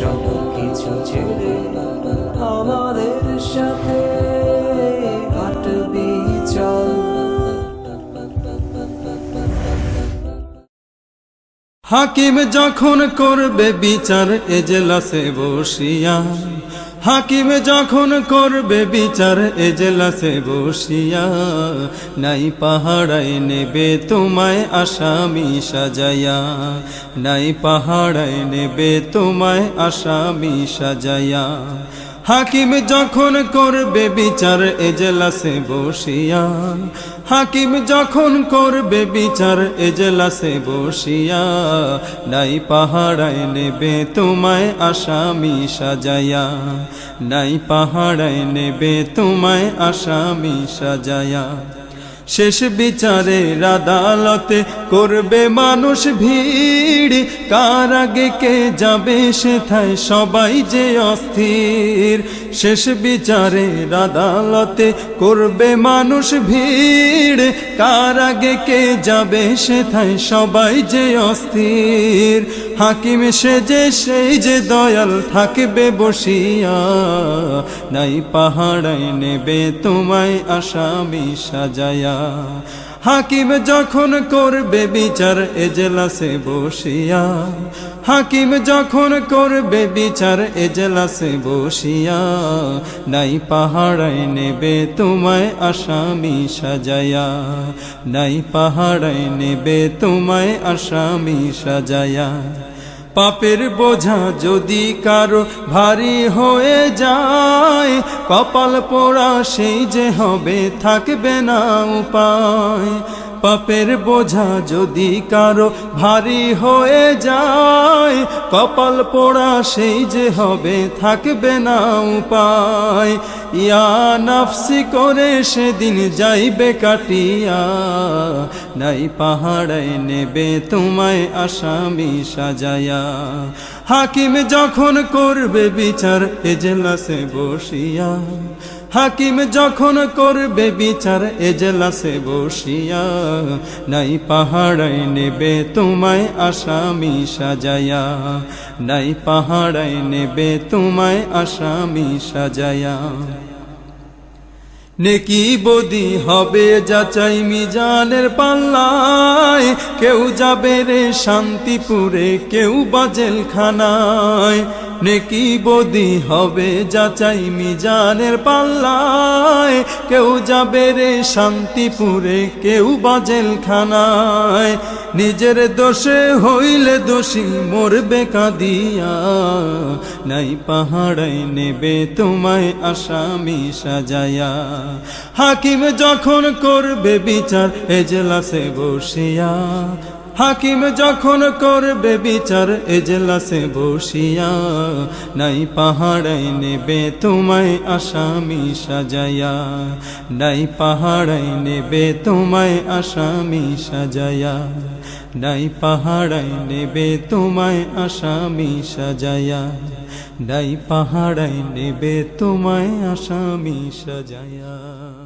সব কিছু ছেড়ে আমাদের সাথে হাকিম যখন করবে বিচার এজলাসে বসিয়া হাকিম যখন করবে বিচার এজলাসে বসিয়া নাই পাহাড়ায় নেবে তোমায় আসামি সাজায়া নাই পাহাড়ায় নেবে তোমায় আসামি সাজায়া হাকিম যখন করবে বিচার, এজলাসে বসিয়া। হাকিম যখন করবে বিচার, এজলাসে বসিয়া। নাই পাহাড়ায় নেবে তোমায় আসামি সাজায়া। নাই পাহাড়ায় নেবে তোমায় আসামি সাজায়া। শেষ বিচারে আদালতে করবে মানুষ ভিড়। কার আগে কে যাবে সেথায় সবাই যে অস্থির। শেষ বিচারে আদালতে করবে মানুষ ভিড়। কার আগে কে যাবে সেথায় সবাই যে অস্থির। হাকিম সে যে সেই যে দয়াল থাকবে বসিয়া। নাই পাহাড়ায় নেবে তোমায় আসামি সাজায়া। হাকিম যখন করবে বিচার, এজলাসে বসিয়া। হাকিম যখন করবে বিচার, এজলাসে বসিয়া। নাই পাহাড়ায় নেবে তোমায় আসামি সাজায়া। নাই পাহাড়ায় নেবে তোমায় আসামি সাজায়া। পাপের বোঝা যদি কারও ভারী হয়ে যায়, কপাল পোড়া সেই যে হবে, থাকবে না উপায়। পাপের বোঝা যদি কারও ভারী হয়ে যায়, কপাল পোড়া সেই যে হবে থাকবে না উপায়। ইয়া নাফসি করে সেদিন যাইবে কাটিয়া, নাই পাহাড়ায় নেবে তোমায় আসামি সাজায়া। হাকিম যখন করবে বিচার, এজলাসে বসিয়া হাকিম যখন করবে বিচার, এজলাসে বসিয়া নাই পাহাড়াই নেবে তোমায় আসামি সাজায়া নাই পাহাড়াই নেবে তোমায় আসামি সাজায়া নেকি বদি হবে যাচাই মিজানের পাল্লায়। কেউ যাবে রে শান্তিপুরে, কেউ বাজেল খানায় নেকি বদি হবে যাচাই মিজানের পাল্লায়। কেউ যাবে রে শান্তিপুরে, কেউ বাজেল খানায় নিজের দোষে হইলে দোষী মরবে কাঁদিয়া। নাই পাহাড়ায় নেবে তোমায় আসামি সাজায়া। হাকিম যখন করবে বিচার, এজলাসে বসিয়া হাকিম যখন করবে বিচার, এজলাসে বসিয়া নাই পাহাড়ায় নেবে তোমায় আসামি সাজায়া নাই পাহাড়ায় নেবে তোমায় আসামি সাজায়া নাই পাহাড়ায় নেবে তোমায় আসামি সাজায়া নাই পাহাড়ায় নেবে তোমায় আসামি সাজায়া